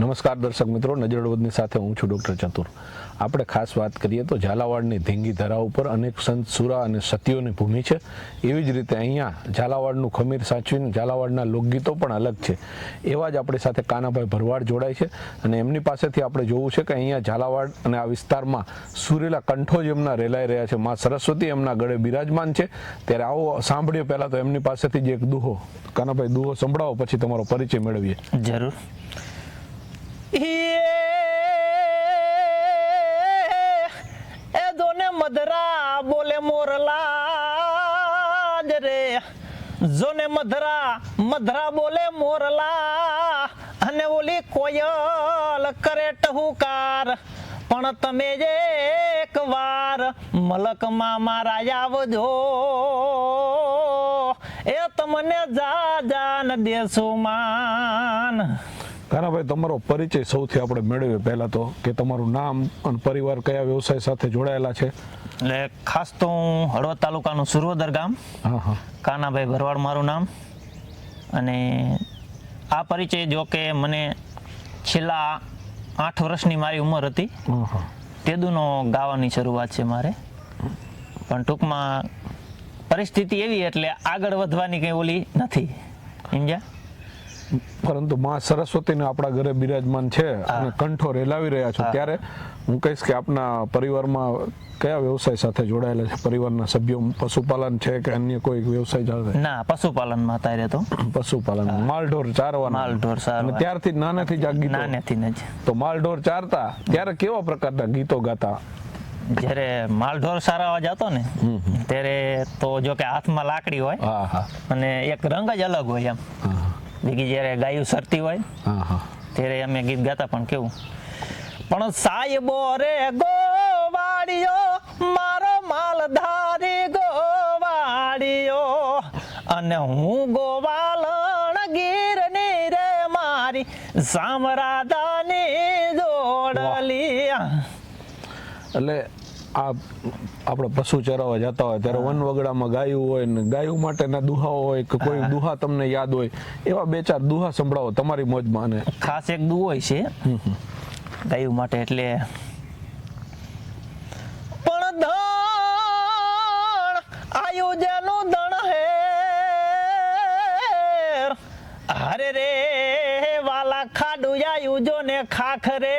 નમસ્કાર દર્શક મિત્રો નજરડવદની સાથે હું છું ડૉક્ટર ચતુર. આપણે ખાસ વાત કરીએ તો ઝાલાવાડની ધીંગી ધરા ઉપર અનેક સંત, સુરા અને સતીઓની ભૂમિ છે. એવી જ રીતે અહીંયા ઝાલાવાડનું ખમીર સાચવીને ઝાલાવાડના લોકગીતો પણ અલગ છે. એવા જ આપણી સાથે કાનાભાઈ ભરવાડ જોડાય છે અને એમની પાસેથી આપણે જોવું છે કે અહીંયા ઝાલાવાડ અને આ વિસ્તારમાં સુરેલા કંઠો જ એમના રેલાઈ રહ્યા છે. મા સરસ્વતી એમના ગળે બિરાજમાન છે. ત્યારે આવો સાંભળીએ પહેલાં તો એમની પાસેથી જ એક દુહો. કાનાભાઈ, દુહો સંભળાવો, પછી તમારો પરિચય મેળવીએ. જરૂર. એ જોને મધરા બોલે મોરલા જ રે. જોને મધરા મધરા બોલે મોરલા અને ઓલી કોયલ કરે ટહુકાર. પણ તમે જે એક વાર મલકમાં મારા આવજો. એ તમને જા જાન દેશો માન. કાનાભાઈ તમારો પરિચય સૌથી આપણે મેળવીએ. પહેલાં તો કે તમારું નામ અને પરિવાર કયા વ્યવસાય સાથે જોડાયેલા છે? એટલે ખાસ તો હું હળવદ તાલુકાનું સુરવદર ગામ. હા હા. કાનાભાઈ ભરવાડ મારું નામ. અને આ પરિચય જો કે મને છેલ્લા આઠ વર્ષની મારી ઉંમર હતી. તેદુનો ગાવાની શરૂઆત છે મારે. પણ ટૂંકમાં પરિસ્થિતિ એવી એટલે આગળ વધવાની કંઈ ઓલી નથી. સમજ્યા? પરંતુ માં સરસ્વતીને આપણા ઘરે બિરાજમાન છે અને કંઠો રેલાવી રહ્યા છો ત્યારે હું કહીશ કે આપના પરિવારમાં કયા વ્યવસાય સાથે જોડાયેલા છે? પરિવારના સભ્યો પશુપાલન છે કે અન્ય કોઈ વ્યવસાય ચાલે ના પશુપાલનમાં અત્યારે તો. પશુપાલન માલઢોર ચારવાના. માલઢોર. અને ત્યારથી નાનેથી જ આ ગીતો. નાનેથી જ. તો માલઢોર ચારતા ત્યારે કેવા પ્રકારના ગીતો ગાતા? જ્યારે માલઢોર સારાવા જતો ને ત્યારે તો જો કે હાથમાં લાકડી હોય હા હા. અને એક રંગ જ અલગ હોય એમ. બીજી જ્યારે ગાયું સરતી હોય ત્યારે અમે ગીત ગાતા પણ કેવું. પણ સાહેબો રે ગોવાળિયો મારો માલધારી ગોવાળિયો અને હું ગોવાલણ ગીરની રે મારી સામરાદાની જોડલી એટલે આ આપણે પશુ ચરાવવા જતા હોય ત્યારે વન વગડામાં ગાયું હોય ને ગાયું માટેના દુહાઓ હોય કે કોઈ દુહા તમને યાદ હોય એવા બે ચાર દુહા સંભળાવો તમારી મોજમાં અને ખાસ એક દુહો છે. ગાયું માટે એટલે પણ ધણ આયોજનો દણ હે. હરે રે વાલા ખાડુયા આયુજો ને ખાખરે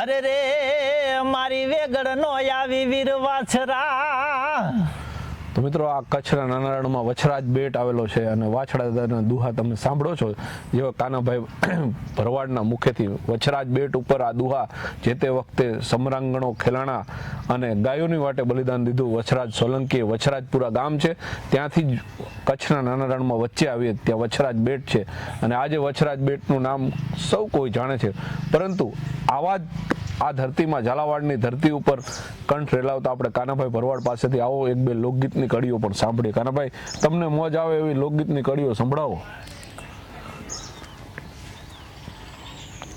હરે રે મારી વેગડ નો આવી વીર વાછરા તો મિત્રો આ કચ્છના નાના રણમાં વછરાજ બેટ આવેલો છે અને વાછડાના દુહા તમે સાંભળો છો જેવા કાનાભાઈ ભરવાડના મુખેથી વછરાજ બેટ ઉપર આ દુહા જે તે વખતે સમરાંગણો, ખેલાણા અને ગાયોની વાટે બલિદાન દીધું. વછરાજ સોલંકી વછરાજપુરા ગામ છે. ત્યાંથી જ કચ્છના નાના રણમાં વચ્ચે આવીએ. ત્યાં વછરાજ બેટ છે. અને આજે વછરાજ બેટનું નામ સૌ કોઈ જાણે છે. પરંતુ આવા જ આ ધરતીમાં ઝાલાવાડની ધરતી ઉપર કંઠ રેલાવતા આપણે કાનાભાઈ ભરવાડ પાસેથી આવો એક બે લોકગીતની કડીઓ પણ સાંભળીએ. કાનાભાઈ તમને મોજ આવે એવી લોકગીતની કડીઓ સંભળાવો.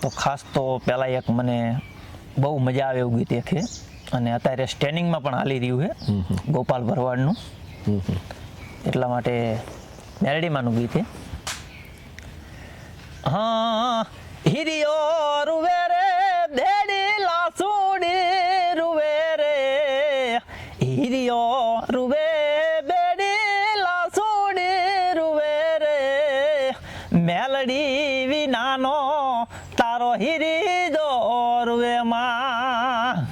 તો ખાસ તો પહેલાં એક મને બહુ મજા આવે એવું ગીત એક. છે અને અત્યારે સ્ટેન્ડિંગમાં પણ હાલી રહ્યું છે ગોપાલ ભરવાડનું. એટલા માટે મેરડીમાંનું ગીત છે. હા હિરિયો મેલડી વિનાનો તારો હિરી દોરવે માં.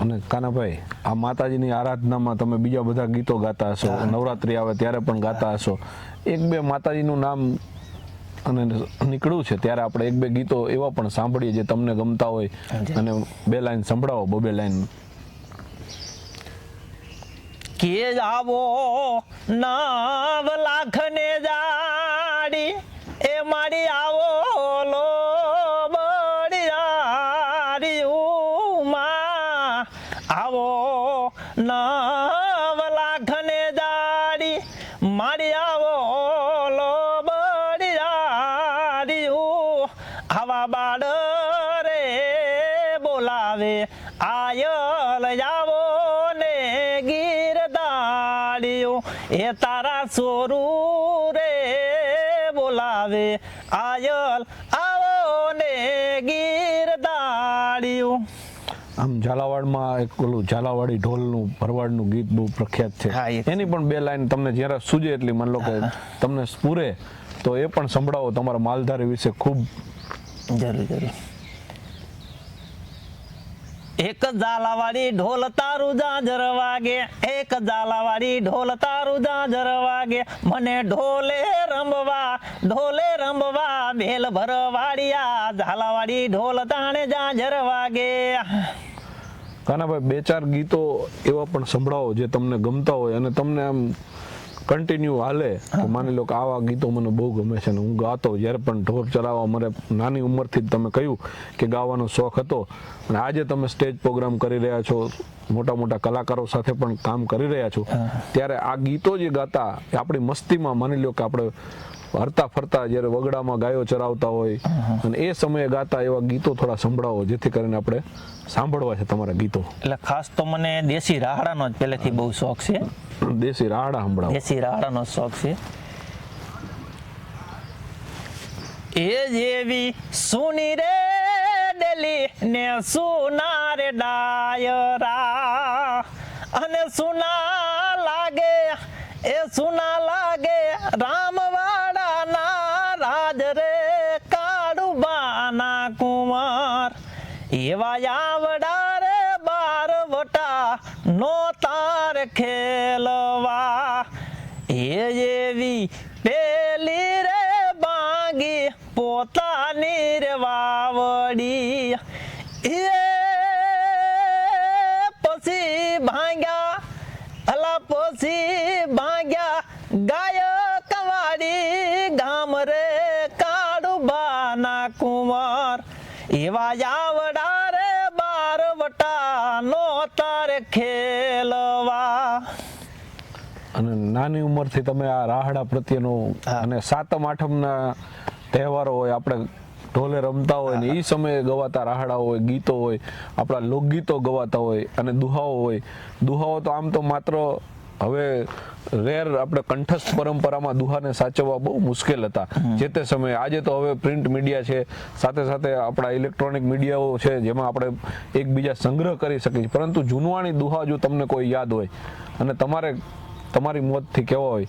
અને કાનાભાઈ આ માતાજીની આરાધનામાં તમે બીજા બધા ગીતો ગાતા હશો નવરાત્રી આવે ત્યારે પણ ગાતા હશો. એક બે માતાજીનું નામ અને નીકળ્યું છે ત્યારે આપણે એક બે ગીતો એવા પણ સાંભળીએ જે તમને ગમતા હોય. અને બે લાઈન સંભળાવો બબે લાઈન. કે આવો નાવ લાખ ને જાડી આવા આયલ આવો ને ગીર ગીરદાળિયો એ તારા સોરું રે બોલાવે આયલ આવો ને ગીર ગીરદાળિયો આમ ઝાલાવાડમાં એક ઓલું ઝાલાવાડી ઢોલનું ભરવાડનું ગીત બહુ પ્રખ્યાત છે. એની પણ બે લાઈન તમને જ્યારે સૂજે એટલી માન લો કે તમને સ્પૂરે તો એ પણ સંભળાવો તમારા માલધારી વિશે ખૂબ. જરૂર જરૂર. એક ઝાલાવાળી ઢોલ તારું જાજર વાગે, એક ઝાલાવાળી ઢોલ તારું જાજર વાગે. મને ઢોલે રમવા ઢોલે રમવા ભેલ ભરવાડિયા. ઝાલાવાળી ઢોલ તાણે જાજર વાગે. કાનાભાઈ, બે ચાર ગીતો એવા પણ સંભળાવો જે તમને ગમતા હોય અને તમને આમ કન્ટિન્યુ હાલે. માની લો કે આવા ગીતો મને બહુ ગમે છે અને હું ગાતો જ્યારે પણ ઢોર ચલાવવા મને નાની ઉંમરથી જ તમે કહ્યું કે ગાવાનો શોખ હતો. અને આજે તમે સ્ટેજ પ્રોગ્રામ કરી રહ્યા છો મોટા મોટા કલાકારો સાથે પણ કામ કરી રહ્યા છો. ત્યારે આ ગીતો જે ગાતા એ આપણી મસ્તીમાં માની લો કે આપણે હરતા ફરતા જ્યારે વગડામાં ગાયો ચરાવતા હોય અને એ સમયે ગાતા એવા ગીતો થોડા સંભળાવો જેથી કરીને આપણે સાંભળવા છે તમારા ગીતો. એટલે ખાસ તો મને દેશી રાહડાનો જ પહેલેથી બહુ શોખ છે. દેશી રાહડા સંભળાવો. દેશી રાહડાનો શોખ છે. એ જેવી સુની રે ડેલી ને સુના રે ડાયરા અને સુના લાગે એ સુના લાગે રામવાડાના રાજ રે કાળુબાના કુમાર એવા યાવડા રે બાર વટા, નો તાર ખેલવા. એ જેવી પેલી રે બાંગી, પોતાની રે વાવડી. એ પછી ભાંગ્યા, અલા પછી ભાંગ્યા, ગાય નાની ઉંમરથી તમે આ રાહડા પ્રત્યેનો અને સાતમ આઠમના તહેવારો હોય આપણે ઢોલે રમતા હોય ને એ સમયે ગવાતા રાહડા હોય ગીતો હોય આપણા લોકગીતો ગવાતા હોય અને દુહાઓ હોય. દુહાઓ તો આમ તો માત્ર હવે રેર આપણે કંઠસ્થ પરંપરામાં દુહાને સાચવવા બહુ મુશ્કેલ હતા. જે તે સમયે આજે તો હવે પ્રિન્ટ મીડિયા છે સાથે સાથે આપણા ઇલેક્ટ્રોનિક મીડિયાઓ છે જેમાં આપણે એકબીજા સંગ્રહ કરી શકીએ છીએ. પરંતુ જૂનવાણી દુહા જો તમને કોઈ યાદ હોય અને તમારે તમારી મોતથી કેવા હોય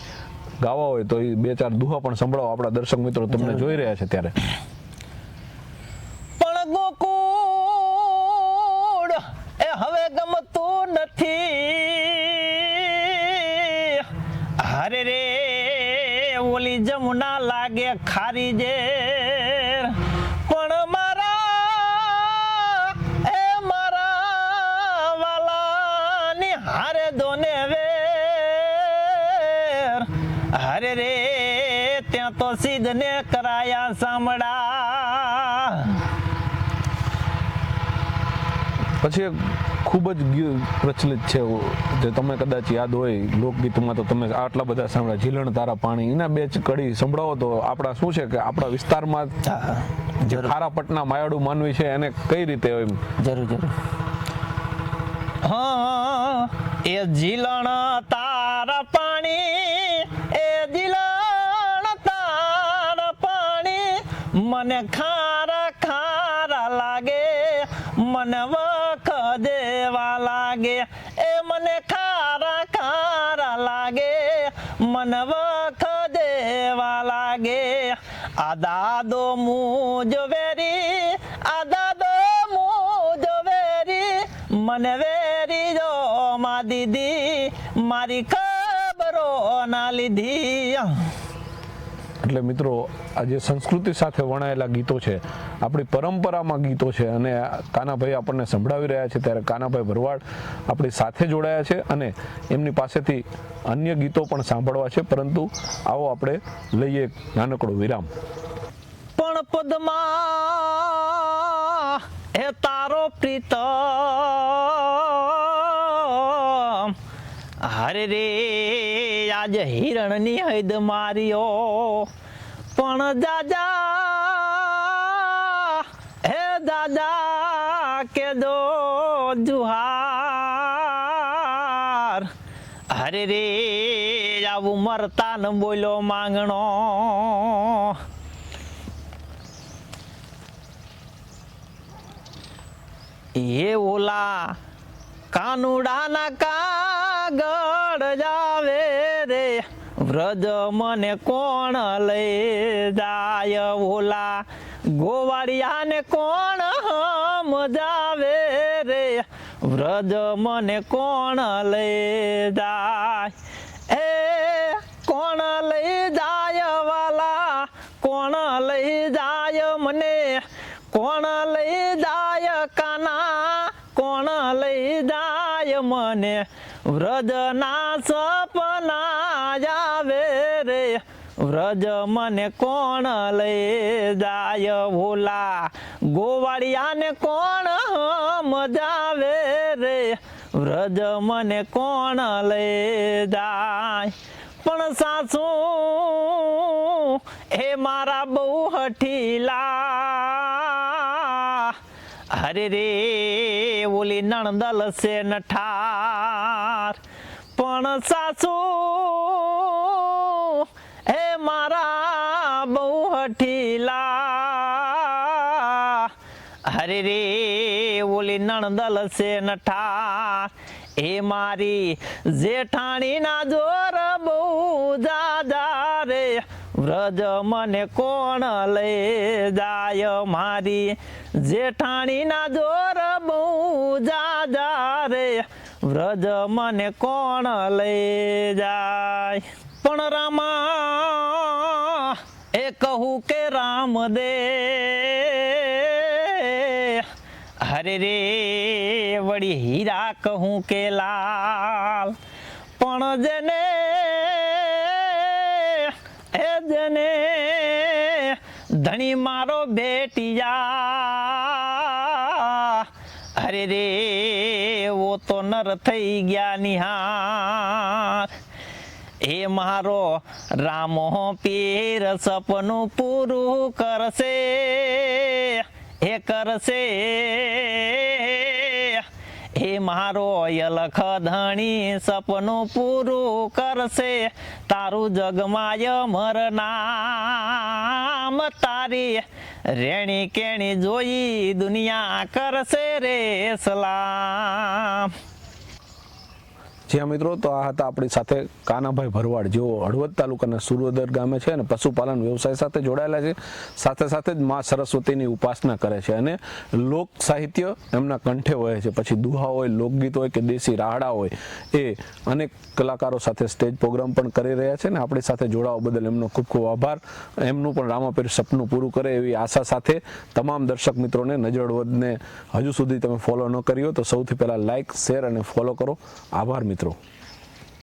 ગાવા હોય તો એ બે ચાર દુહા પણ સંભળાવો. આપણા દર્શક મિત્રો તમને જોઈ રહ્યા છે ત્યારે. પણ ગોકુળ એ હવે ગમતું નથી. હરે રે ઓલી જમુના લાગે ખારી જે વેર હરે રે ત્યાં તો સિદ્ધને કરાયા સામડા. પછી ખૂબ જ પ્રચલિત છે જે તમે કદાચ યાદ હોય લોકગીતમાં તો તમે આટલા બધા સાંભળ્યા ઝીલણ તારા પાણી એના બે કડી સંભળાવો તો આપણા શું છે કે આપણા વિસ્તારમાં જે જરૂર. ખારા માયાડુ માનવી છે એને કઈ રીતે હોય જરૂર જરૂર. હા એ જીલણ તારા મને ખારા ખારા લાગે, મને વખ દેવા લાગે. એ મને ખારા ખારા લાગે, મને વખ દેવા લાગે. આ દાદો મુજ વેરી, આ દાદો મુજ વેરી, મને વેરી જો મા દીદી, મારી ખબરો ના લીધી. એટલે મિત્રો, આ જે સંસ્કૃતિ સાથે વણાયેલા ગીતો છે, આપણી પરંપરામાં ગીતો છે અને કાનાભાઈ આપણને સંભળાવી રહ્યા છે ત્યારે કાનાભાઈ ભરવાડ આપણી સાથે જોડાયા છે અને એમની પાસેથી અન્ય ગીતો પણ સાંભળવા છે. પરંતુ આવો આપણે લઈએ નાનકડો વિરામ. પણ પદમા, એ તારો પ્રીતમ. હરે રે, આજ હિરણની હૈદ માર્યો. પણ દાદા, હે દાદા કે દો જુહાર. હરે રે, આવું મરતા ન બોલ્યો માંગણો. એ ઓલા કાનુડાના કાગળ જાવે રે. વ્રજ મને કોણ લઈ જાય ઓલા? ગોવાળિયાને કોણ મજાવે રે? વ્રજ મને કોણ લઈ જાય? એ કોણ લઈ જાય વાલા? કોણ લઈ જાય મને? કોણ લઈ મને વ્રજના સપના આવે રે. વ્રજ મને કોણ લઈ જાય ભોલા ગોવાળિયાને કોણ મજાવે રે? વ્રજ મને કોણ લઈ જાય? પણ સાસુ, એ મારા બહુ હઠીલા. હરે રે, ઓલી નણદલ લસે નઠાર. પણ સાસુ, હે મારા બહુ હઠીલા હરે રે, ઓલી નણદલ લસે નઠાર. એ મારી જેઠાણીના જોર બહુ જાજા રે. વ્રજ મને કોણ લઈ જાય મારી? જેઠાણીના જોર બહુ જાજા રે વ્રજ મને કોણ લઈ જાય? પણ રામા, એ કહું કે રામ દે હરે રે, વળી હીરા કહું કે લાલ. પણ જેને એ ધણી મારો બેટિયા. અરે રે, વો તો નર થઈ ગયા નિહાર. એ મારો રામો પીર સપનું પૂરું કરશે. એ કરશે. એ મારો અયલખ ધણી સપનું પૂરું કરશે. તારું જગમાય મર નામ તારી. રેણી કેણી જોઈ દુનિયા કરશે રે સલામ. જ્યાં મિત્રો, તો આ હતા આપણી સાથે કાનાભાઈ ભરવાડ. જેઓ હળવદ તાલુકાના સુરવદર ગામે છે અને પશુપાલન વ્યવસાય સાથે જોડાયેલા છે. સાથે સાથે જ મા સરસ્વતીની ઉપાસના કરે છે અને લોક સાહિત્ય એમના કંઠે વહે છે. પછી દુહા હોય, લોકગીત હોય કે દેશી રાહડા હોય, એ અનેક કલાકારો સાથે સ્ટેજ પ્રોગ્રામ પણ કરી રહ્યા છે ને આપણી સાથે જોડાવા બદલ એમનો ખૂબ ખૂબ આભાર. એમનું પણ રામાપીર સપનું પૂરું કરે એવી આશા સાથે તમામ દર્શક મિત્રોને નજર હળવદને હજુ સુધી તમે ફોલો ન કર્યો તો સૌથી પહેલાં લાઇક શેર અને ફોલો કરો. આભાર મિત્રો